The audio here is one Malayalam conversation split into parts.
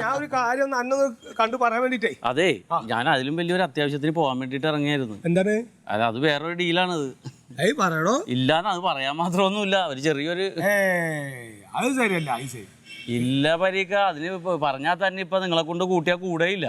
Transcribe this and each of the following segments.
ഞാൻ ഒരു കാര്യം കണ്ടു പറയാൻ വേണ്ടിട്ടേ. അതെ ഞാൻ അതിലും വലിയൊരു അത്യാവശ്യത്തിന് പോകാൻ വേണ്ടിട്ട് ഇറങ്ങിയായിരുന്നു. എന്താണ്? അല്ല അത് വേറൊരു ഡീലാണത്. പറയണോ ഇല്ലാന്ന് അത് പറയാൻ മാത്രമൊന്നുമില്ല. ഒരു ചെറിയൊരു അത് ശരിയല്ല ഇല്ല പരീക്ക അതിന് പറഞ്ഞാൽ തന്നെ ഇപ്പൊ നിങ്ങളെ കൊണ്ട് കൂട്ടിയാ കൂടെയില്ല.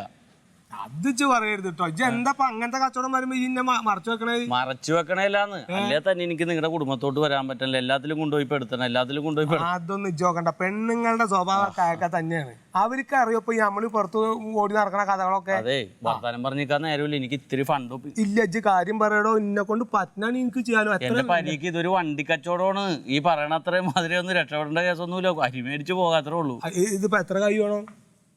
അത് ഇജ്ജ് പറയരുത് കേട്ടോ ഇജ്ജ് എന്താ അങ്ങനത്തെ കച്ചവടം വരുമ്പോ ഇന്നെ മറച്ചു വെക്കണേ? മറച്ചു വെക്കണേലാന്ന്. അല്ലേ തന്നെ എനിക്ക് നിങ്ങളുടെ കുടുംബത്തോട്ട് വരാൻ പറ്റില്ല എല്ലാത്തിലും കൊണ്ടുപോയി പെടുത്തണം എല്ലാത്തിലും കൊണ്ടുപോയി പെടുത്തണം അതൊന്നും ജോക്കണ്ട പെണ്ണുങ്ങളുടെ സ്വഭാവം കായക്ക തന്നെയാണ്. അവർക്ക് അറിയപ്പോ നമ്മൾ നമ്മൾ പുറത്ത് ഓടി നടക്കണ കഥകളൊക്കെ? അതെ വർത്താനം പറഞ്ഞിരിക്കാൻ നേരമില്ല. എനിക്ക് ഇത്തിരി ഫണ്ട് ഇല്ല ഇജ്ജ് കാര്യം പറയടോ. എന്നെ കൊണ്ട് പറ്റാണ് എനിക്ക് ചെയ്യാനോ എന്റെ പനിക്ക് ഇതൊരു വണ്ടി കച്ചവടമാണ്. ഈ പറയണ അത്രയും മാതിരി ഒന്നും രക്ഷപ്പെടേണ്ട കേസൊന്നുമില്ല. അരി മേടിച്ച് പോകാത്രേ ഉള്ളൂ. ഇതിപ്പോ എത്ര കൈ വേണം?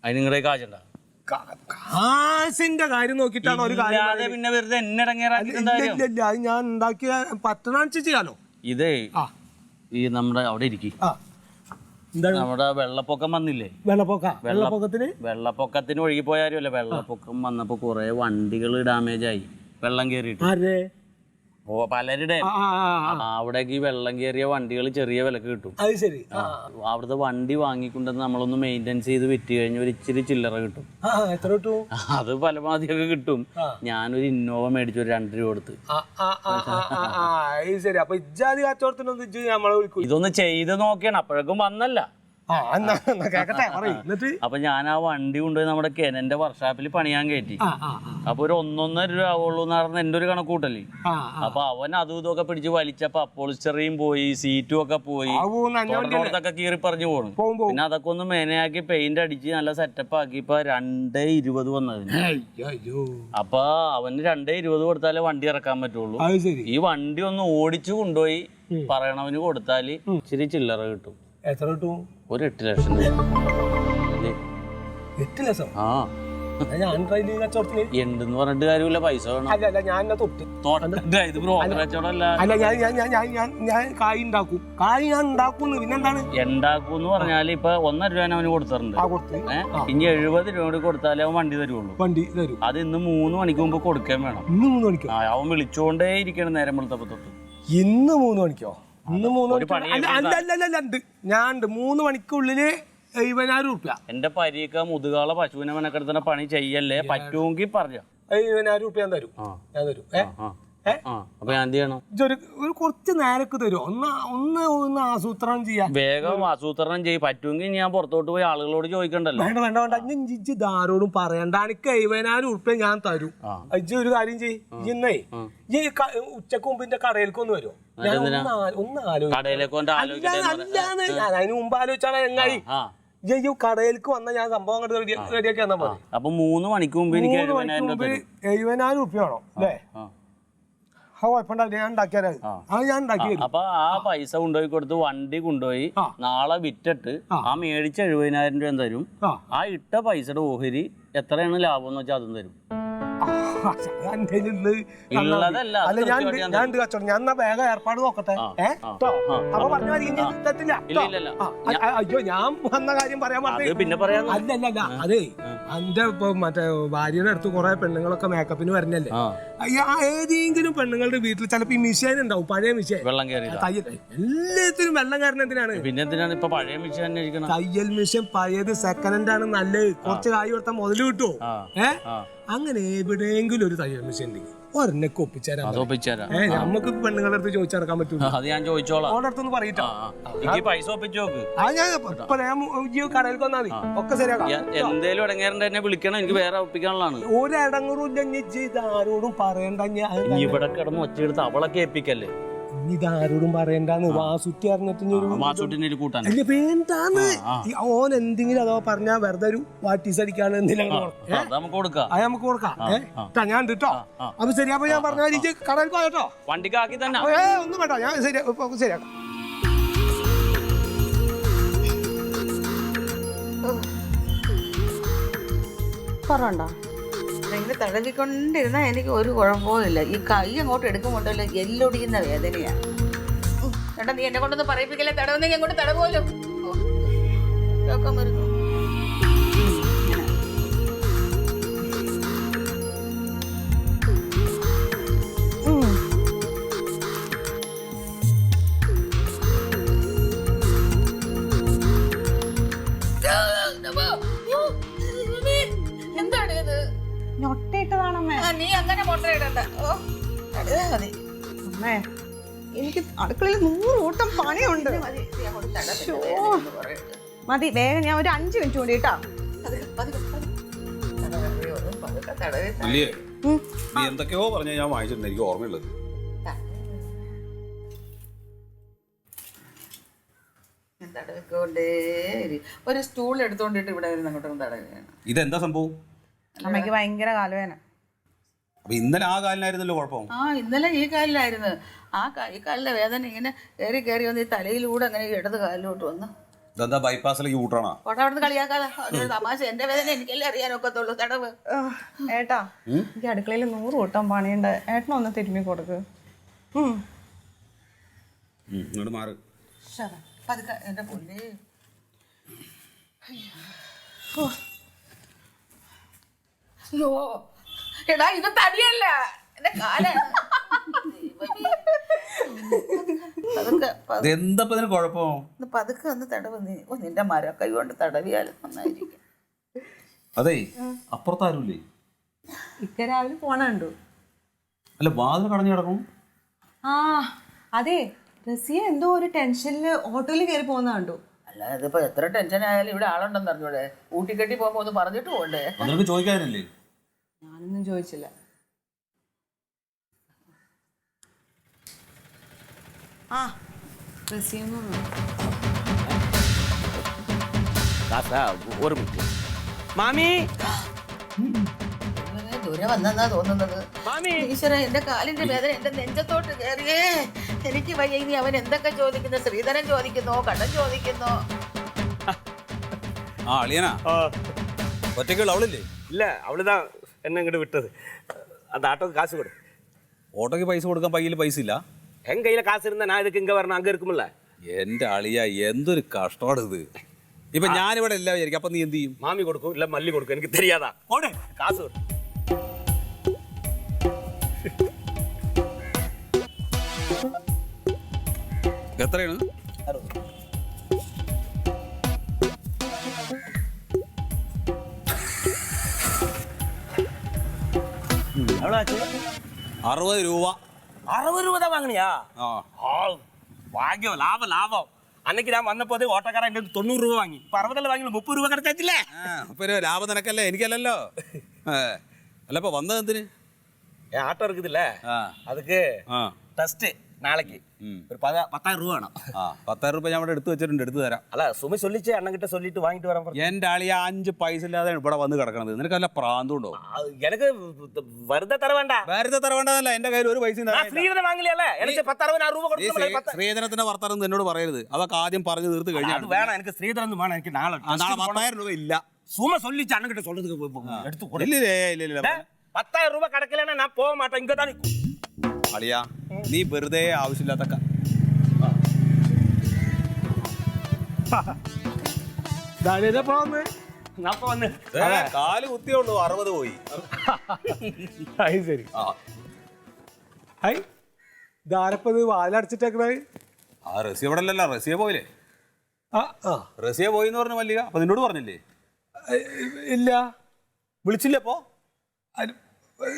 അതിന് നിങ്ങളുടെ കാശുണ്ട കാ- കാശിന്റെ കാര്യം നോക്കിയിട്ടാണ് ഒരു കാര്യം പിന്നെ വെറുതെ എന്നെ ഇല്ല അത് ഞാൻ ഉണ്ടാക്കിയ പറ്റണാഴ്ച ചെയ്യാലോ? ഇതേ ആ. ഈ നമ്മുടെ അവിടെ ഇരിക്കും. ആ. എന്താണ്? നമ്മുടെ വെള്ളപ്പൊക്കം വന്നില്ലേ? വെള്ളപ്പൊക്ക വെള്ളപ്പൊക്കത്തിന്? വെള്ളപ്പൊക്കത്തിന് ഒഴുകിപ്പോയാലും അല്ലേ വെള്ളപ്പൊക്കം വന്നപ്പോ കുറെ വണ്ടികൾ ഡാമേജ് ആയി. വെള്ളം കയറിയിട്ട് ഓ പലരുടെ അവിടെ. അവിടേക്ക് ഈ വെള്ളം കയറിയ വണ്ടികൾ ചെറിയ വിലക്ക് കിട്ടും. അത് ശരി. അവിടുത്തെ വണ്ടി വാങ്ങിക്കൊണ്ടെന്ന് നമ്മളൊന്ന് മെയിന്റെനൻസ് ചെയ്ത് വിറ്റ് കഴിഞ്ഞ ഒരു ഇച്ചിരി ചില്ലറ കിട്ടും. എത്ര കിട്ടും? അത് പലമാതിരിയൊക്കെ കിട്ടും. ഞാനൊരു ഇന്നോവ മേടിച്ചു ഒരു രണ്ട് രൂപ കൊടുത്ത്. ശരി. അപ്പൊ ഇജ്ജാതി കച്ചവടത്തിനൊന്നും ഇജ്ജ് നമ്മളെ വിളിക്കും. ഇതൊന്ന് ചെയ്ത് നോക്കിയാണ്. അപ്പോഴേക്കും വന്നല്ല. അപ്പൊ ഞാൻ ആ വണ്ടി കൊണ്ടുപോയി നമ്മുടെ കെനന്റെ വർക്ക്ഷോപ്പിൽ പണിയാൻ കയറ്റി. അപ്പൊ ഒരു ഒന്നൊന്നര രൂപ ആവുള്ളൂ എന്ന് പറഞ്ഞ എന്റെ ഒരു കണക്കൂട്ടല്ലേ അപ്പൊ അവൻ അതും ഇതൊക്കെ പിടിച്ച് വലിച്ചപ്പോ അപ്പോളിസ്റ്ററിയും പോയി സീറ്റും ഒക്കെ പോയി. അന്നെ കീറി പറഞ്ഞു പോണു. പിന്നെ അതൊക്കെ ഒന്ന് മേനയാക്കി പെയിന്റ് അടിച്ച് നല്ല സെറ്റപ്പ് ആക്കി. ഇപ്പൊ രണ്ടേ ഇരുപത് വന്നതിന്. അപ്പൊ അവന് രണ്ടേ ഇരുപത് കൊടുത്താലേ വണ്ടി ഇറക്കാൻ പറ്റുള്ളൂ. ഈ വണ്ടി ഒന്ന് ഓടിച്ചു കൊണ്ടുപോയി പറയണവന് കൊടുത്താൽ ഇച്ചിരി ചില്ലറ കിട്ടും. എത്ര കിട്ടും? ഒരു എട്ട് ലക്ഷം രൂപ. എട്ട് ലക്ഷം? ആ. ഉണ്ടെന്ന് പറഞ്ഞിട്ട് കാര്യമില്ല പൈസ വേണം. അല്ല ഞാൻ ഞാൻ കായ് ഉണ്ടാക്കും. കായ് ഉണ്ടാക്കുന്നു പിന്നെന്താണ്? ഇപ്പൊ ഒന്നര രൂപ അവന് കൊടുത്തിട്ടുണ്ട്. ഇനി എഴുപത് രൂപ കൂടി കൊടുത്താലേ അവൻ വണ്ടി തരുള്ളൂ. വണ്ടി തരും. അത് ഇന്ന് മൂന്ന് മണിക്ക് മുമ്പ് കൊടുക്കാൻ വേണം. ഇന്ന് മൂന്ന് മണിക്കോ? ആ, അവൻ വിളിച്ചോണ്ടേ ഇരിക്കണം നേരം വെളുത്തപ്പോ തൊട്ട്. ഇന്ന് മൂന്ന് മണിക്കോ? ഇന്ന് മൂന്ന് ഒരു മണിക്കോ പണി അല്ല അല്ല അല്ല അല്ല, അല്ല ഉണ്ട്. ഞാൻ ഉണ്ട് മൂന്ന് മണിക്കുള്ളിൽ എന്റെ പരീക്ക മുതുകാള പശുവിനെ മെനക്കെടുത്തുന്ന പണി ചെയ്യല്ലേ? പറ്റുമെങ്കിൽ പറഞ്ഞ. എഴുപതിനായിരം രൂപ ഞാൻ തരും. ഞാൻ തരും. ഏഹ് അപ്പൊ ഞാൻ എന്ത് ചെയ്യണം? ഒരു കുറച്ച് നേരക്ക് തരുമോ ഒന്ന് ഒന്ന് ഒന്ന് ആസൂത്രണം ചെയ്യാം. വേഗം ആസൂത്രണം ചെയ്യും. പറ്റുമെങ്കിൽ ഞാൻ പുറത്തോട്ട് പോയി ആളുകളോട് ചോദിക്കണ്ടല്ലോ. വേണ്ട വേണ്ട വേണ്ട. ഞാൻ ഇജ്ജ് ഇതാരോടും പറയണ്ട. എനിക്ക് എഴുപതിനായിരം ഞാൻ തരും. ഇജ്ജ് ഒരു കാര്യം ചെയ്യ്. ഇന്നേ ഈ ഉച്ചയ്ക്ക് മുമ്പ് എന്റെ കടയിലേക്ക് ഒന്ന് വരുമോ അതിന് മുമ്പ് ആലോചിച്ചാണ് എങ്ങായി ഈ കടയിലേക്ക് വന്ന ഞാൻ സംഭവം അങ്ങോട്ട് റെഡിയാക്കി തന്നാ മതി. അപ്പൊ മൂന്ന് മണിക്ക് മുമ്പ് എനിക്ക് എഴുപതിനായിരം രൂപ മുമ്പ് എഴുപതിനായിരം റുപ്യ അല്ലേ? ആ ആ കുഴപ്പമുണ്ടാവില്ല ഞാൻ ഉണ്ടാക്കിയാലേ അത് ഞാൻ ഉണ്ടാക്കി തരും അപ്പൊ ആ പൈസ കൊണ്ടുപോയി കൊടുത്ത് വണ്ടി കൊണ്ടുപോയി ആ. നാളെ വിറ്റിട്ട് ആ. മേടിച്ച എഴുപതിനായിരം രൂപ തരും ആ. ആ ഇട്ട പൈസയുടെ ഓഹരി എത്രയാണ് ലാഭം എന്ന് വെച്ചാൽ അതും തരും. ആ, ഉള്ളതല്ല അത് അല്ല ഞാൻ കൃത്യമായിട്ട് ഞാൻ ഞാൻ ഉണ്ട് കച്ചവടം ഞാൻ എന്നാ വേഗം ഏർപ്പാട് നോക്കട്ടെ? ആ, ഏ? ആ, ട്ടോ. ആ, അപ്പൊ പറഞ്ഞ മാതിരി ഇനി തെറ്റില്ല. ഇല്ല ട്ടോ. ഇല്ല ഇല്ല. ആ, അ- അ- അയ്യോ ഞാൻ വന്ന കാര്യം പറയാൻ അത് പറഞ്ഞു പിന്നെ പറയാം അല്ല അല്ല അല്ല. അതേ എന്റെ ഇപ്പൊ മറ്റേ ഭാര്യയുടെ അടുത്ത് കുറെ പെണ്ണുങ്ങളൊക്കെ മേക്കപ്പിന് വരണല്ലേ? ആ. അയ്യ, ആ ഏതെങ്കിലും പെണ്ണുങ്ങളുടെ വീട്ടിൽ ചിലപ്പോ ഈ മിഷീൻ ഉണ്ടാവും പഴയ മിഷീൻ വെള്ളം കയറിയതാ. തയ്യൽ എല്ലാത്തിനും വെള്ളം കാരണം എന്തിനാണ്? പിന്നെ എന്തിനാണ് ഇപ്പൊ പഴയ അന്വേഷിക്കണം തയ്യൽ മിഷൻ പഴയത് സെക്കൻഡ് ഹാൻഡ് ആണ് നല്ലത്. കുറച്ച് കായ് കൊടുത്താൽ മുതൽ കിട്ടുമോ ആ. ഏ? ആ. അങ്ങനെ എവിടെയെങ്കിലും ഒരു തയ്യൽ മെഷീൻ ഉണ്ടെങ്കിൽ. ഒരെണ്ണക്ക് ഒപ്പിച്ചേരാൻ അത് നമുക്ക് പെണ്ണുങ്ങളുടെ അടുത്ത് ചോദിച്ചടക്കാൻ പറ്റൂല. അത് ഞാൻ ചോദിച്ചോളാം. ഓടെ അടുത്തൊന്ന് പറയട്ടോ. ആ ആ. എനിക്ക് പൈസ ഒപ്പിച്ചു നോക്ക്. ആ ഞാൻ ഇപ്പൊ ഞാൻ കടയിൽ വന്നാൽ മതി. ഒക്കെ ശരിയാക്കാം. എന്തേലും ഇടങ്ങേറുണ്ട് എന്നെ വിളിക്കണം. എനിക്ക് വേറെ ഒപ്പിക്കാനുള്ളതാണ്. ഒരടങ്ങറും ഇല്ല ഇനി ഇജ്ജ്. ഇത് ആരോടും പറയണ്ട ഞാൻ ഇവിടെ കിടന്ന് ഒച്ചയെടുത്ത് അവളൊക്കെ ഏൽപ്പിക്കല്ലേ ഇനി ഇത് ആരോടും പറയണ്ടാന്ന്. വാസുറ്റി അറിഞ്ഞിട്ട് ഒരു മാസൂട്ടിന്റെ ഒരു കൂട്ടാൻ അല്ല വേണ്ടാന്ന്. ഓൻ എന്തെങ്കിലും അതോ പറഞ്ഞാ വെറുതെ ഒരു വാട്ടീസ് അടിക്കാണ് എന്തെങ്കിലും അത് നമുക്ക് കൊടുക്കാം. ഞാൻ കേട്ടോ. അപ്പൊ ശരി അപ്പൊ ഞാൻ പറഞ്ഞ കടയിൽ പോയോ വണ്ടിക്കാക്കി തന്നെ. ഒന്നും വേണ്ട. ഞാൻ ശരി ഇപ്പൊ ശരിയാക്കാം. കുറവുണ്ടോ? ഇങ്ങനെ തടവിക്കൊണ്ടിരുന്നാൽ എനിക്ക് ഒരു കുഴപ്പവുമില്ല. ഈ കൈ അങ്ങോട്ട് എടുക്കുമ്പോണ്ടല്ലോ എല്ലൊടിയുന്ന വേദനയാണ് ചേട്ടാ നീ എന്നെ കൊണ്ടൊന്ന് പറയിപ്പിക്കല്ലേ? തടവുന്നെങ്കിൽ അങ്ങോട്ട് തടവുമല്ലോ. കേൾക്കാൻ ഇതൊക്കെ മതി വേഗം ഞാൻ ഒരു അഞ്ച് മിനിറ്റ് കൂടി കേട്ടോ. നീ എന്തൊക്കെയോ പറഞ്ഞ ഞാൻ വായിച്ചിട്ടുണ്ട് എനിക്ക് ഓർമ്മയുള്ളത്. ഒരു സ്റ്റൂൾ എടുത്തോണ്ടിട്ട് ഇവിടെ വരുന്ന അങ്ങോട്ടും തടവി ഇതെന്താ സംഭവം? അമ്മയ്ക്ക് ഭയങ്കര കാലുവേന അപ്പൊ ഇന്നലെ ആ കാലിനായിരുന്നല്ലോ കുഴപ്പം? ആ ഇന്നലെ ഈ കാലിലായിരുന്നു. ആ ഈ കാലിലെ വേദന ഇങ്ങനെ കയറി കയറി വന്ന് ഈ തലയിലൂടെ അങ്ങനെ ഇടത് കാലിലോട്ട് വന്നു. ഇതെന്താ ബൈപ്പാസിലേക്ക് കൂട്ടണോ കളിയാക്കാതെ. ഒരു തമാശ. എന്റെ വേദന എനിക്കല്ലേ അറിയാനൊക്കത്തുള്ളൂ. തടവ്. ഏട്ടാ എനിക്ക് അടുക്കളയിൽ നൂറ് കൂട്ടം പണിയുണ്ട്. ഏട്ടനൊന്ന് തിരുമ്മി കൊടുക്ക്. ഉം. ഇങ്ങോട്ട് മാറ്. പതുക്കെ എന്റെ പൊന്നേ. അയ്യോ. എടാ ഇത് തടിയല്ല. എന്റെ കാലാണ്. പതുക്കെ പതുക്കെ ഇതെന്താ ഇപ്പൊ ഇതിന് കുഴപ്പം? ഒന്ന് പതുക്കെ ഒന്ന് തടവ് നീ. ഓ നിന്റെ മരക്കൈ കൊണ്ട് തടവിയാലും നന്നായിരിക്കും. അതെ അപ്പുറത്താരുമില്ലേ ഇക്ക രാവിലെ പോണ കണ്ടു. അല്ല വാതിൽ കടഞ്ഞു കിടക്കും ആ അതെ റസിയ എന്തോ ഒരു ടെൻഷനിൽ ഓട്ടോയിൽ കയറി പോകുന്ന കണ്ടു. അല്ല ഇതിപ്പോ എത്ര ടെൻഷൻ ആയാലും ഇവിടെ ആളുണ്ടെന്ന് അറിഞ്ഞൂടെ. ഊട്ടിക്കെട്ടി പോകുമ്പോ ഒന്ന് പറഞ്ഞിട്ട് പോണ്ടേ? നിനക്ക് ചോദിക്കാനില്ലേ? ഞാനൊന്നും ചോദിച്ചില്ല. ആ റസിയൊന്നും കാസാ ഒരു മിനിറ്റ് മാമി ഇവനെ ദൂരെ വന്നെന്നാ തോന്നുന്നത് ഈശ്വര എന്റെ കാലിന്റെ വേദന എന്റെ നെഞ്ചത്തോട്ട് കയറിയേ എനിക്ക് വയ്യ ഇനി അവൻ എന്തൊക്കെ ചോദിക്കുന്നു ശ്രീധരൻ ചോദിക്കുന്നോ കടൻ ചോദിക്കുന്നോ ആ അളിയനാ ഒറ്റയ്ക്കുള്ള അവളില്ലേ இல்ல அவளுதான் என்ன இங்கிட்டு விட்டது அந்த ஆட்டோக்கு காசு கொடு ഓട്ടോയ്ക്ക് പൈസ കൊടുക്കാൻ പയ്യിൽ പൈസ ഇല്ല என் கையில காசு இருந்தா நான் இதுக்கு இங்க வரணும் அங்க இருக்கும்ல എന്റെ അളിയ എന്തൊരു കഷ്ടമാണ് ഇത് ഇപ്പൊ ഞാനിവിടെ ഇല്ല വിചാരിക്കും അപ്പൊ നീ എന്ത് ചെയ്യും மாமி கொடுக்கும் இல்ல மல்லி கொடுக்கும் எனக்கு தெரியாதா போடு காசு கொடு എത്രയാണ് எவ்வளவு ஆச்சு അറുപത് രൂപ அறுபது ரூபா தான் வாங்கினியா ആ ஆ, பாக்கியம் லாபம் லாபம் அன்னைக்கு நான் வந்த போது ஓட்டக்காரன் எங்க இருந்து தொண்ணூறு ரூபா வாங்கி இப்ப அறுபதுல வாங்கி മുപ്പത് രൂപ கிடைச்சாச்சுல ആ, അപ്പൊ ഒരു ലാഭം നിനക്കല്ലേ എനിക്കല്ലല്ലോ ഏ, അല്ല ഇപ്പൊ വന്നത് എന്തിന് என் ஆட்டோ இருக்குதுல்ல ആ നാളേക്ക്. ഒരു പത- പത്തായിരം രൂപ വേണം. പത്തായിരം രൂപ ഞാൻ ഇവിടെ എടുത്തു വെച്ചിട്ടുണ്ട് എടുത്തു തരാം. അല്ല സുമി ചൊല്ലിച്ച് എണ്ണം അണ്ണൻകിட்ட ചൊല്ലിട്ട് വാങ്ങിട്ട് വരാൻ എന്റെ എന്റെ ആളി അഞ്ച് പൈസ ഇല്ലാതെ ഇവിടെ വന്ന് കിടക്കണത്. നിനക്ക് നല്ല പ്രാന്തമുണ്ടോ ആ, എനക്ക് വെറുതെ തര വേണ്ട. വെറുതെ തര വേണ്ടതല്ല എന്റെ കയ്യിൽ ഒരു പൈസ ഞാൻ ശ്രീധരൻ ശ്രീധരത്തിന്റെ വർത്തമാനം എന്നോട് പറയരുത്. അതൊക്കെ ആദ്യം പറഞ്ഞു തീർത്ത് കഴിഞ്ഞാൽ വേണം എനിക്ക് ശ്രീധരൻ വേണം എനിക്ക് നാളെ നാളെ പത്തായിരം രൂപ ഇല്ല. സുമ ചൊല്ലിച്ച് அண்ணகிட்ட சொல்றதுக்கு எடுத்து പത്തായിരം രൂപ ഇല്ല ഞാൻ പോകാൻ ഏ? பத்தாயிரம் ரூபாய் അളിയ നീ വെറുതെ ആവശ്യമില്ലാത്ത കാൽ കുത്തിയുള്ളൂ അറുപത് പോയി. അത് ശരി. ആ. ഹൈ ഇതാരപ്പത് വാലടച്ചിട്ടേക്കണേ ആ റസിയ ഇവിടെ അല്ലല്ലോ റസിയ പോയില്ലേ? ആ ആ. റസിയ പോയി എന്ന് പറഞ്ഞു മല്ലിക അപ്പൊ നിന്നോട് പറഞ്ഞില്ലേ? ഇല്ല. വിളിച്ചില്ലപ്പോ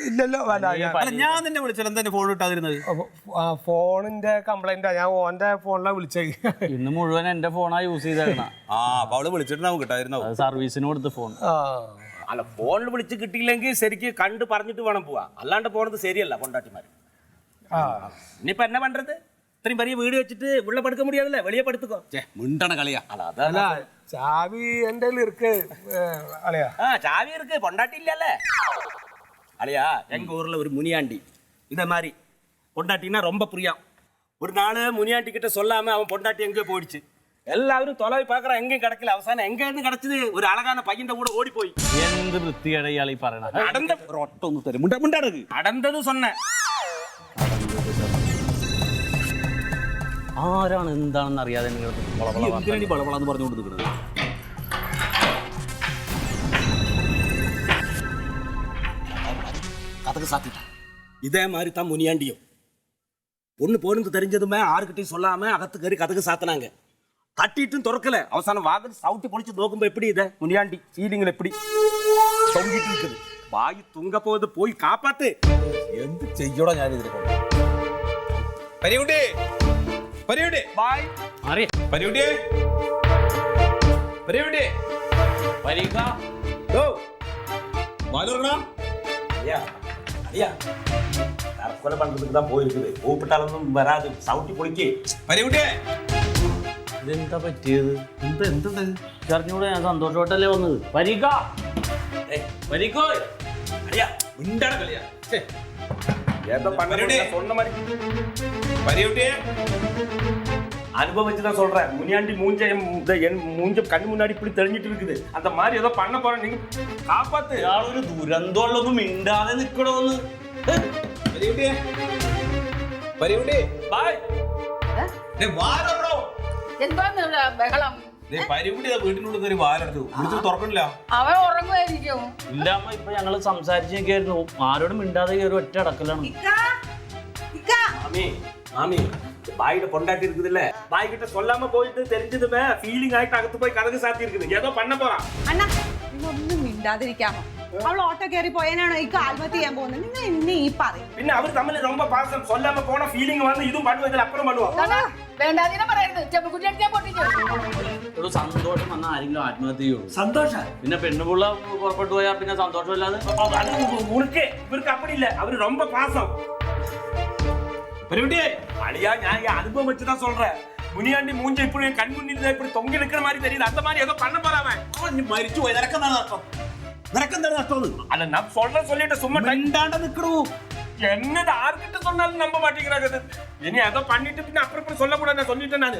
ഇല്ലല്ലോ അല്ല ഞാൻ നിന്നെ വിളിച്ചത് എന്താ ഫോൺ ഇട്ടാതിരുന്നത് ഫോണിന്റെ കംപ്ലൈന്റ് ഞാൻ ഓന്റെ ഫോണിലാ വിളിച്ചത് ഇന്ന് മുഴുവൻ എന്റെ ഫോണാ യൂസ് ചെയ്തേക്കണ. ആ സർവീസിന് കൊടുത്ത ഫോൺ അല്ല ഫോണിൽ വിളിച്ച് കിട്ടിയില്ലെങ്കിൽ ശരിക്ക് കണ്ട് പറഞ്ഞിട്ട് വേണം പോവാ. അല്ലാണ്ട് പോണത് ശരിയല്ല കൊണ്ടാട്ടിമാര്. ഇനിയിപ്പ എന്നെ പണ്ടത്? ഇത്രയും വലിയ വീട് വെച്ചിട്ട് ഉള്ള പടുക്ക മുടിയാതല്ലേ? വെളിയെ പടുത്തുക്കോ? മിണ്ടണ കളിയാ. അല്ല ചാവി എന്റെ ഇർക്ക് ആ ചാവി ഇർക്ക് കൊണ്ടാട്ടില്ലല്ലേ அலையா எங்க ஊர்ல ஒரு முனியாண்டி இந்த மாதிரி பொண்டாட்டினா ரொம்ப பிரியம் ஒரு நாள் முனியாண்டி கிட்ட சொல்லாம அவன் பொண்டாட்டி எங்கேயோ போயிடுச்சு எல்லாரும் தொலைவி பார்க்கறான் எங்கேயும் கிடைக்கல அவசானம் எங்க இருந்து கிடைச்சது ஒரு அழகான பையன் கூட ஓடி போய் എന്ത് വൃത്തികേടാ ഇയാൾ ഈ പറയണ நடந்த ഒരു ഒട്ട ഒന്ന് തരും മിണ്ട മിണ്ടാടക്ക് நடந்தது சொன்னேன் ആരാണ് എന്താണെന്ന് അറിയാതെ നിങ്ങൾ എന്തിനാണ് ഈ വളവളാന്ന് പറഞ്ഞുകൊണ്ട് നിൽക്കുന്നത് கதக்கு சாத்திட்டான் இதே மாதிரி தான் முனியாண்டியும் ஒன்று போனது தெரிஞ்சதுமே ஆறுகிட்டையும் சொல்லாம அகத்து கறி கதக்கு சாத்தினாங்க தட்டிட்டும் திறக்கல அவசானம் வாங்க சவுட்டி பொழிச்சு நோக்கும்போ எப்படி இதை முனியாண்டி ஃபீலிங்கில் எப்படி தொங்கிட்டு இருக்குது വായു തുങ്ക പോയത് പോയി കാപ്പാത്ത് എന്ത് ചെയ്യടാ ഞാൻ ഇതിനെ കൊണ്ട് പരിയുണ്ടേ പരിയുണ്ടേ ബായ് അറിയ പരിയുണ്ടേ പരിയുണ്ടേ പരീക്ഷ ഓ വാലുറങ്ങണം ஐயா ஐயா தற்கொலை பண்றதுக்கு தான் போயிருக்குது கூப்பிட்டாலும் வராது சவுட்டி பொழிக்கு പരിയുണ്ടേ ഇതെന്താ പറ്റിയത് എന്താ എന്താ അറിഞ്ഞൂടെ ഞാൻ സന്തോഷമായിട്ടല്ലേ വന്നത് പരീക്ഷ പരീക്ഷ ஐயா മിണ്ടാണ് കളിയാ ഛേ, ஏதோ பண்ண மறுபடி. சொன்ன மாதிரி പരിയുണ്ടേ அனுபவம் வச்சு தான் சொல்றேன் முனியாண்டி மூஞ்ச என் இந்த என் மூஞ்ச கண்ணு முன்னாடி இப்படி தெளிஞ்சிட்டு இருக்குது அந்த மாதிரி ஏதோ பண்ண போறேன் நீங்க காப்பாத்து ഇയാളൊരു ദുരന്തമുള്ളൊന്നും മിണ്ടാതെ നിക്കണോന്ന് പരിയുണ്ടേ പരിയുണ്ടേ பாய் ദേ വാലുറങ്ങണോ എന്താന്ന് ഇവിടെ ബഹളം ദേ പരിയുണ്ടേ വീട്ടിനുള്ളിൽ കയറി വാലെടുത്തു വിളിച്ചു തുറക്കണില്ല അവൻ ഉറങ്ങുമായിരിക്കും ഇല്ല അമ്മ ഇപ്പൊ ഞങ്ങള് സംസാരിച്ചേക്കായിരുന്നു ആരോടും മിണ്ടാതെ കയറി ഒറ്റ അടക്കലാണ് மாமி மாமி பாய்கிட்ட பொண்டாட்டி இருக்குது இல்ல பாய் கிட்ட சொல்லாம போயிட்டு தெரிஞ்சதுமே ஃபீலிங் ஆயிட்டு அகத்து போய் கதகு சாத்தி இருக்குது ஏதோ பண்ண போறான் അണ്ണ നിങ്ങളൊന്നും മിണ്ടാതിരിക്കാമോ അവൾ ഓട്ടോ കയറി പോയതിനാണോ ഈ ആത്മഹത്യ ചെയ്യാൻ പോകുന്നത് നിങ്ങൾ എന്നെ ഈ പറയും பின்ன அவர் தமிழ்ல ரொம்ப பாசம் சொல்லாம போன ஃபீலிங் வந்து இதுவும் பண்ணுவதில்ல அப்புறம் பண்ணுவோம் വേണ്ടാതിനെ പറയരുത് ചെപ്പ് കുട്ടിയടിക്കാൻ പൊട്ടിച്ചു ഒരു സന്തോഷം വന്ന ആരെങ്കിലും ആത്മഹത്യ ചെയ്യുള്ളൂ சந்தோஷம் പിന്നെ പെണ്ണുപിള്ള പുറപ്പെട്ടു പോയാൽ പിന്നെ സന്തോഷമില്ലാതെ அது உனக்கு இவருக்கு அப்படி இல்ல அவரு ரொம்ப பாசம் பெருமிட்டி அழியா நான் என் அனுபவம் வச்சு சொல்றேன். முனியாண்டி மூஞ்ச இப்படி கண் முன்னிட்டு இப்படி தொங்கி நிக்கிற மாதிரி தெரியுது. அந்த மாதிரி ஏதோ பண்ண போறாவன் நீ மறிச்சு போய் இறக்கம் தான் அர்த்தம்? இறக்கம் தான் அர்த்தம் அத? நான் சொல்ற சொல்லிட்டு சும்மா ரெண்டாண்ட நிக்கிறோம் என்னது ஆர்கிட்ட சொன்னாலும் நம்ப மாட்டேங்கிறாங்க இனி அதோ பண்ணிட்டு பின்ன அப்புறம் அப்புறம் சொல்லக்கூடாது நான் சொல்லிட்டேன் நான்.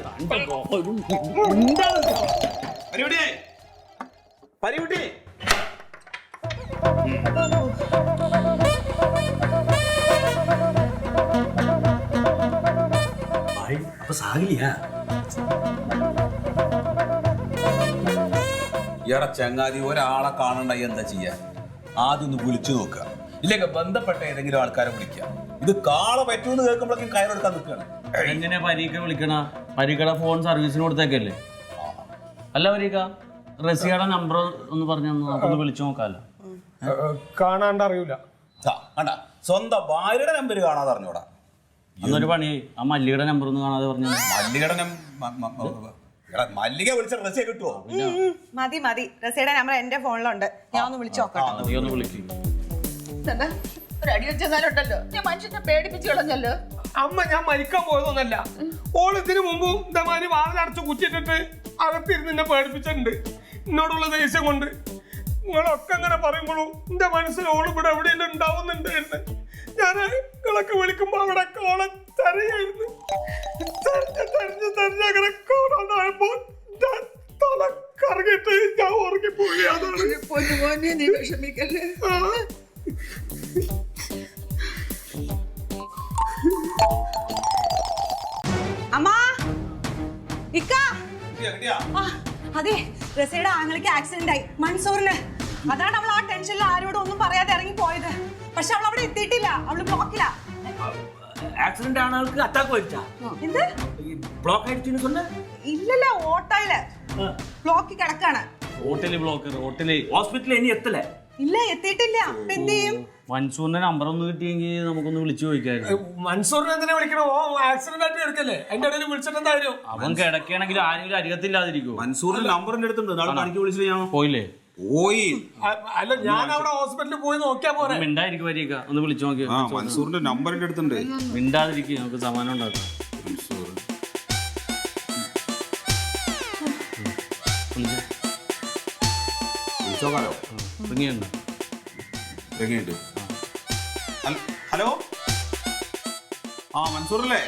பரிவிடி பரிவிடி சாகலையா ഇയാടെ ചങ്ങാതി ഒരാളെ കാണണ്ട എന്താ ചെയ്യാ ആദ്യം ഒന്ന് വിളിച്ചു നോക്കുക ഇല്ലെങ്കിൽ ബന്ധപ്പെട്ട ഏതെങ്കിലും ആൾക്കാരെ വിളിക്കുക ഇത് കാള പറ്റൂന്ന് കേൾക്കുമ്പോഴേക്കും കയറെടുക്കാൻ നിൽക്കുകയാണ് എങ്ങനെ പരീക്ക വിളിക്കണ പരീക്കയുടെ ഫോൺ സർവീസിന് കൊടുത്തേക്കല്ലേ അല്ല പരീക്ക റസിയുടെ നമ്പർ ഒന്ന് പറഞ്ഞു തന്നു നമുക്കൊന്ന് വിളിച്ചു നോക്കാമല്ലോ കാണാണ്ട് അറിയൂല ആ, കണ്ടാ സ്വന്തം ഭാര്യയുടെ നമ്പർ കാണാതെ അറിഞ്ഞൂടാ അന്നൊരു പണി. ആ മല്ലികയുടെ നമ്പർ ഒന്ന് കാണാതെ പറഞ്ഞു. മല്ലികയുടെ മല്ലിക വിളിച്ച ഡ്രസ്സേ കിട്ടുമോ മതി മതി. റസിയുടെ നമ്പർ എന്റെ ഫോണിലുണ്ട് ഞാൻ ഒന്ന് വിളിച്ചു നോക്കാം നീ ഒന്ന് വിളിക്കും. ഒരു അടി വെച്ചെന്നാലുണ്ടല്ലോ ഞാൻ മനുഷ്യനെ പേടിപ്പിച്ചു കളഞ്ഞല്ലോ. അമ്മ ഞാൻ മരിക്കാൻ പോയതൊന്നല്ല. ഓൾ ഇതിനു മുമ്പും ഇതേമാതിരി വാതിലടച്ച് കുച്ചിട്ടിട്ട് അകത്തിരുന്ന് എന്നെ പേടിപ്പിച്ചിട്ടുണ്ട്. എന്നോടുള്ള ദേഷ്യം കൊണ്ട്. നിങ്ങളൊക്കെ അങ്ങനെ പറയുമ്പോഴും എന്റെ മനസ്സിൽ ഓൾ ഇവിടെ എവിടെയെങ്കിലും ഉണ്ടാവുന്നുണ്ട് എന്ന്. ഞാൻ നിങ്ങളൊക്കെ വിളിക്കുമ്പോ അവിടെ കോളം തരയായിരുന്നു തെരഞ്ഞ് തെരഞ്ഞ് തെരഞ്ഞ് അങ്ങനെ കോളാണ്ടായപ്പോ ഞാൻ തല കറങ്ങിട്ട് ഞാൻ ഉറങ്ങിപ്പോയി അതാണ് പൊന്നുമോനെ നീ വിഷമിക്കല്ലേ? ആ. അമ്മ ഇക്ക? ആ, അതെ റസിയുടെ ആങ്ങൾക്ക് ആക്സിഡന്റ് ആയി. മൻസൂറിന് അതാണ് അവൾ ആ ടെൻഷനിൽ ആരോടും ഒന്നും പറയാതെ ഇറങ്ങി പോയത് പക്ഷെ അവൾ അവിടെ എത്തിയിട്ടില്ല അവള് ബ്ലോക്കില ஆக்சிடென்ட் ஆன ஆளுக்கு அட்டாக் ஆயிடுச்சா എന്ത് பிளாக் ஆயிடுச்சுன்னு சொன்ன ഇല്ലല്ല ഓട്ടോയില് ബ്ലോക്കിൽ കിടക്കാണ് റോട്ടില് ബ്ലോക്ക് റോട്ടില് ஹாஸ்பிட்டல் இனி எத்தல ഇല്ല എത്തിയിട്ടില്ല അപ്പൊ എന്ത് ചെയ്യും മൻസൂറിന്റെ നമ്പർ ഒന്ന് കിട്ടിയെങ്കിൽ നമുക്കൊന്ന് വിളിച്ചു ചോദിക്കായിരുന്നു മൻസൂറിനെ എന്തിനാ വിളിക്കണോ ഓ ആക്സിഡന്റ് ആയിട്ട് എടുക്കല്ലേ അതിന്റെ ഇടയിൽ വിളിച്ചിട്ട് എന്തായാലും അവൻ കിടക്കുകയാണെങ്കിൽ ആരെങ്കിലും അരികത്തില്ലാതിരിക്കുമോ മൻസൂറിന്റെ നമ്പറിന്റെ അടുത്തുണ്ട് നാളെ പണിക്ക് വിളിച്ചിട്ട് ഞാൻ പോയില്ലേ പോയി. അല്ല ഞാൻ അവിടെ ഹോസ്പിറ്റലിൽ പോയി നോക്കിയാ പോരെ. മിണ്ടായിരിക്കും വരിക ഒന്ന് വിളിച്ചു നോക്കി. ആ മൻസൂറിന്റെ നമ്പറിന്റെ അടുത്തുണ്ട്. മിണ്ടാതിരിക്കും നമുക്ക് സമാനം ഉണ്ടാക്കാം. മൻസൂർ വിളിച്ചോ. വിളിച്ചോക്കാലോ റിങ്ങിയുണ്ടോ എങ്ങനെയുണ്ട് ഹലോ? ആ മൻസൂറല്ലേ?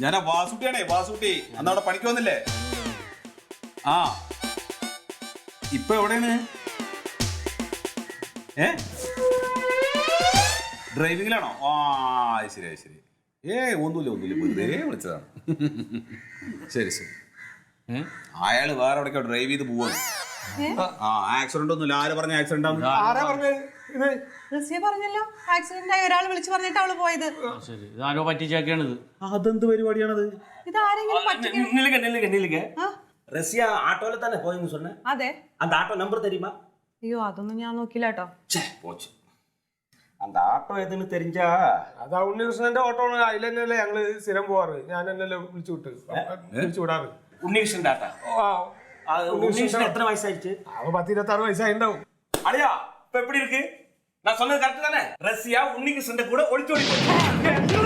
ഞാനാ വാസുട്ടിയാണേ വാസുട്ടി. അന്ന് അവിടെ പണിക്ക് വന്നില്ലേ? ആ ഇപ്പൊ എവിടെയാണ്? ഏ? ഡ്രൈവിംഗിലാണോ ആ ശരി അത് ശരി. ഏ ഒന്നുമില്ല ഒന്നുമില്ല. വെറുതെ വിളിച്ചതാണ്. ശരി ശരി. അയാൾ അയാൾ വേറെ എവിടേക്കോ ഡ്രൈവ് ചെയ്ത് പോവാണ്. ആ ആക്സിഡന്റ് ഒന്നുമില്ല. ആര് പറഞ്ഞ ആക്സിഡന്റ് ആരാ പറഞ്ഞത്? ഇത് റസിയ പറഞ്ഞല്ലോ. ആക്സിഡന്റ് ആയി ഒരാൾ വിളിച്ചു പറഞ്ഞിട്ട് അവൾ പോയത്. അതെന്ത് പരിപാടിയാണത്? ഇത് ആരെങ്കിലും പറ്റിക്കും நில்லுங்க நில்லுங்க நில்லுங்க ആ ரஷ்யா ஆட்டோல தானே போயின்னு சொன்னேன் അതെ அந்த ஆட்டோ நம்பர் தெரியுமா അയ്യോ അതൊന്നും ഞാൻ നോക്കില്ല കേട്ടോ ச்சே போச்சு அந்த ஆட்டோ எதுன்னு தெரிஞ்சா അതാ ഉണ്ണികൃഷ്ണന്റെ ഓട്ടോ ആണ് അതിൽ തന്നെയല്ലേ ഞങ്ങള് സ്ഥിരം പോവാറ് ഞാൻ തന്നെയല്ലേ വിളിച്ചു വിട്ട് വിളിച്ചു വിടാറ് உன்னிகிருஷ்ணன் டாட்டா ആ அது உன்னிகிருஷ்ணன் எத்தனை வயசாயிடுச்சு അവ പത്ത് ഇരുപത്തി ആറ് വയസ്സായിണ്ടാവും அழியா இப்ப எப்படி இருக்கு நான் சொன்னது கரெக்ட் தானே ரஷ்யா உன்னிகிருஷ்ணன் கூட ஒளிச்சு ஓடி போச்சு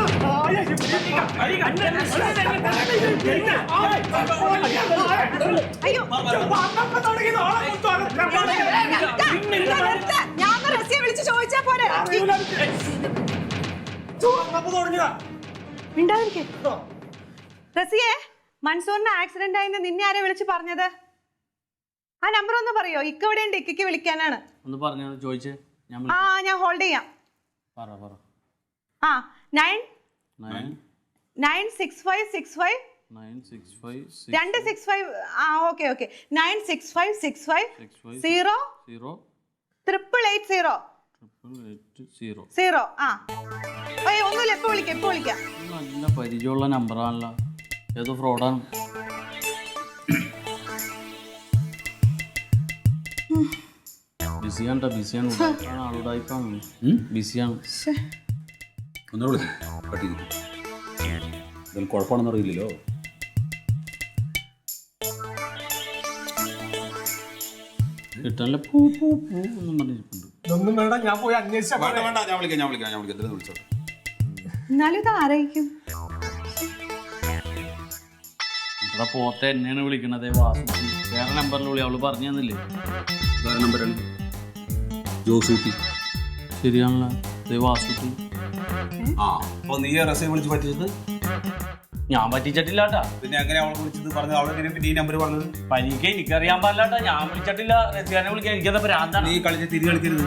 അയ്യോ. ഞാൻ റസിയെ വിളിച്ച് ചോദിച്ചാ മിണ്ടാതിരിക്കെ. റസിയെ മൻസൂറിന് ആക്സിഡന്റ് ആയെന്ന് നിന്നെ ആരെ വിളിച്ച് പറഞ്ഞത്? ആ നമ്പർ ഒന്ന് പറയോ? ഇക്ക ഇവിടെ ഉണ്ട് ഇക്കയ്ക്ക് വിളിക്കാനാണ്. ഒന്ന് പറഞ്ഞു ചോദിച്ചേ. ഞാൻ ആ ഞാൻ ഹോൾഡ് ചെയ്യാം. പറ പറ. ആ nine nine six five six five രണ്ട് സിക്സ് ഫൈവ് ആ okay okay nine six five six five zero zero triple eight zero zero zero ആ. ഏയ് ഒന്നുമില്ല എപ്പോ വിളിക്കാം എപ്പോ വിളിക്കാം. നല്ല പരിചയമുള്ള നമ്പറാണല്ലോ. ഏതോ ഫ്രോഡാണ് ബിസിയാണ് ബിസിയാണ്. ബിസിയാണ്. ഒന്നുകൂടെ വിളിച്ചു കട്ട് ചെയ്തിട്ട്. ഇതിൽ കുഴപ്പമാണെന്ന് അറിയില്ലല്ലോ. കിട്ടാനല്ല പൂ പൂ പൂ എന്നും പറഞ്ഞിട്ടുണ്ട് ഇതൊന്നും വേണ്ട ഞാൻ പോയി വേണ്ട വേണ്ട ഞാൻ വിളിക്കാം ഞാൻ വിളിക്കാം ഞാൻ വിളിക്കാം. എന്തിനാ വിളിച്ചോട്ടെ. എന്നാലും ഇത് ആരായിരിക്കും? ഇവിടെ പോത്തെ എന്നെയാണ് വിളിക്കണത് വാസു. വേറെ നമ്പറിൽ വിളി അവൾ പറഞ്ഞു തന്നില്ലേ? വേറെ ഉണ്ട്. ജോസൂട്ടി. ശരിയാണല്ലോ. ദേ വാസുട്ടി. ആ അപ്പൊ നീ റസെ വിളിച്ച് പറ്റിച്ചത്? ഞാൻ പറ്റിച്ചിട്ടില്ലാട്ടാ പിന്നെ അങ്ങനെ അവളെ വിളിച്ചത്? പറഞ്ഞത് അവളെ പിന്നെ പിന്നെ ഈ നമ്പർ പറഞ്ഞത്? പനിക്ക് എനിക്കറിയാൻ പാടില്ലാട്ടാ ഞാൻ വിളിച്ചിട്ടില്ല. റസിയാനെ വിളിക്കാൻ എനിക്കത് പ്രാന്താണ് നീ കളിച്ച് തിരി കളിക്കരുത്.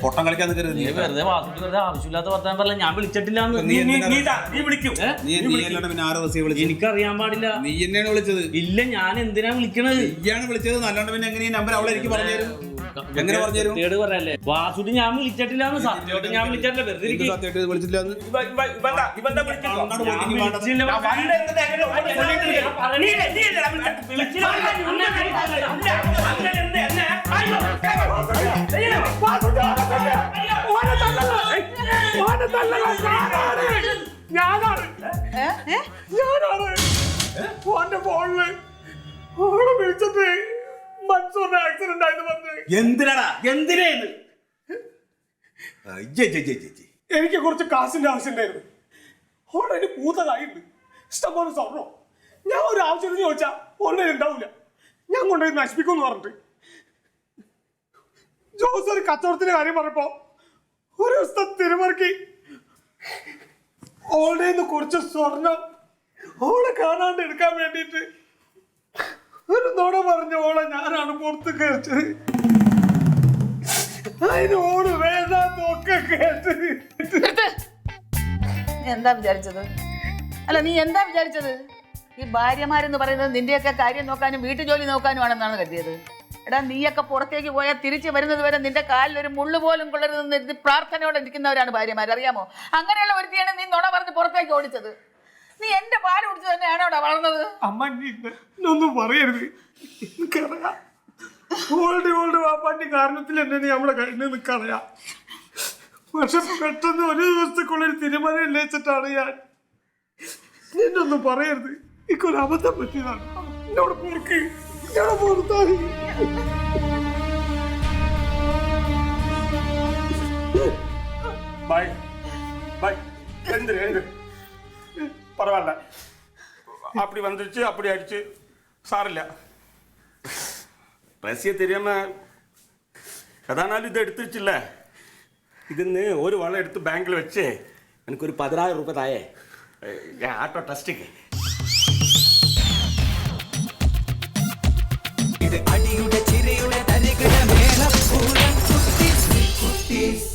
പൊട്ടം കളിക്കാൻ നിൽക്കരുത് നീ വെറുതെ വാസത്തിൽ വെറുതെ ആവശ്യമില്ലാത്ത വർത്താൻ പറഞ്ഞ ഞാൻ വിളിച്ചിട്ടില്ല നീ നീ- നീ നീ പിന്നെ വിളിച്ചത്? എനിക്കറിയാൻ പാടില്ല. നീ എന്നെയാണ് വിളിച്ചത്? ഇല്ല ഞാൻ എന്തിനാ വിളിക്കണത്? നീയാണ് വിളിച്ചത്. നല്ലോണ്ട് പിന്നെ എങ്ങനെ ഈ നമ്പർ അവളെ എനിക്ക് പറഞ്ഞു തരും? എങ്ങനെ പറഞ്ഞു തരും കേട് പറയല്ലേ വാസുട്ടി ഞാൻ വിളിച്ചിട്ടില്ല സത്യമായിട്ട് ഞാൻ വിളിച്ചിട്ടില്ല വെറുതെ ഇരിക്ക്. സത്യമായിട്ട് വിളിച്ചില്ല എന്ന് ഞാൻ. വിളിച്ചില്ല. ഞാൻ? ഞാൻ പറഞ്ഞില്ലേ? വിളിച്ചില്ല. അന്നെ എന്ത് എന്നെ? ഞാനാണ്? ഞാനാണ് ഓന്റെ ഫോണിൽ ഓളെ വിളിച്ചിട്ട് മൻസൂറിന് ആക്സിഡന്റ് ആയെന്ന് പറഞ്ഞു. എന്തിനാടാ? എന്തിനേന്ന് അയ്യേ, അയ്യേ, അയ്യേ, അയ്യേ. എനിക്ക് കുറച്ച് കാശിന്റെ ആവശ്യമുണ്ടായിരുന്നു. ഓൾറെഡി ഇഷ്ടംപോലെ സ്വർണം. ഞാൻ ഒരു ആവശ്യത്തിന് ചോദിച്ചാ ഓൺലൈൻ ഉണ്ടാവില്ല ഞാൻ കൊണ്ടുപോയി നശിപ്പിക്കുമെന്ന് പറഞ്ഞിട്ട്. ജോസ് ഒരു കച്ചവടത്തിന്റെ കാര്യം പറഞ്ഞപ്പോ ഒരു ദിവസത്തെ തിരുമറക്കി ഓളുടെ നിന്ന് കുറച്ച് സ്വർണം ഓളെ കാണാണ്ട് എടുക്കാൻ വേണ്ടിയിട്ട് ഒരു നുണ പറഞ്ഞ ഓളെ ഞാനാണ് പുറത്ത് കേട്ടത് അതിനോട് ഓൾ വേണ്ടാന്നൊക്കെ കേട്ട്. നീ എന്താ വിചാരിച്ചത്? അല്ല നീ എന്താ വിചാരിച്ചത്? ഈ ഭാര്യമാരെന്ന് പറയുന്നത് നിന്റെയൊക്കെ കാര്യം നോക്കാനും വീട്ടു ജോലി നോക്കാനും ആണെന്നാണ് കരുതിയത്. എടാ നീയൊക്കെ പുറത്തേക്ക് പോയാൽ തിരിച്ചു വരുന്നത് വരെ നിന്റെ കാലിൽ ഒരു മുള്ളു പോലും കൊള്ളരുതെന്ന് പ്രാർത്ഥനയോടെ ഇരിക്കുന്നവരാണ് ഭാര്യമാർ അറിയാമോ? അങ്ങനെയുള്ള ഒരുത്തിയാണ് നീ നുണ പറഞ്ഞ് പുറത്തേക്ക് ഓടിച്ചത്. നീ എന്റെ പാൽ കുടിച്ചു തന്നെയാണോ അവിടെ വളർന്നത്? അമ്മ ഒന്നും പറയരുത്. എനിക്കറിയാം ഓൾഡ് ഓൾഡ് വാപ്പാന്റെ കാരണത്തിൽ എന്നെ നീ നമ്മളെ കഴിഞ്ഞ് പക്ഷെ പെട്ടെന്ന് ഒരു ദിവസത്തേക്കുള്ളൊരു ഉന്നയിച്ചിട്ടാണ് ഞാൻ. എന്നൊന്നും പറയരുത്. അബദ്ധം പറ്റിയതാണ്. എന്നോട് എന്നോട് ബൈ ബൈ பரவாயில்ல. அப்படி வந்துருச்சு அப்படி ஆயிடுச்சு. சார் இல்ல ரசிய தெரியாம கதாநாயகி இதை எடுத்துருச்சுல்ல. இதுன்னு ஒரு வளை எடுத்து பேங்க்ல வச்சு எனக்கு ஒரு பதினாயிரம் ரூபாய் தாயே. என் ஆட்டோ ட்ரஸ்ட்டுக்கு இது அடியுட சிறியுட தருகிற மேல பூரம் குட்டீஸ்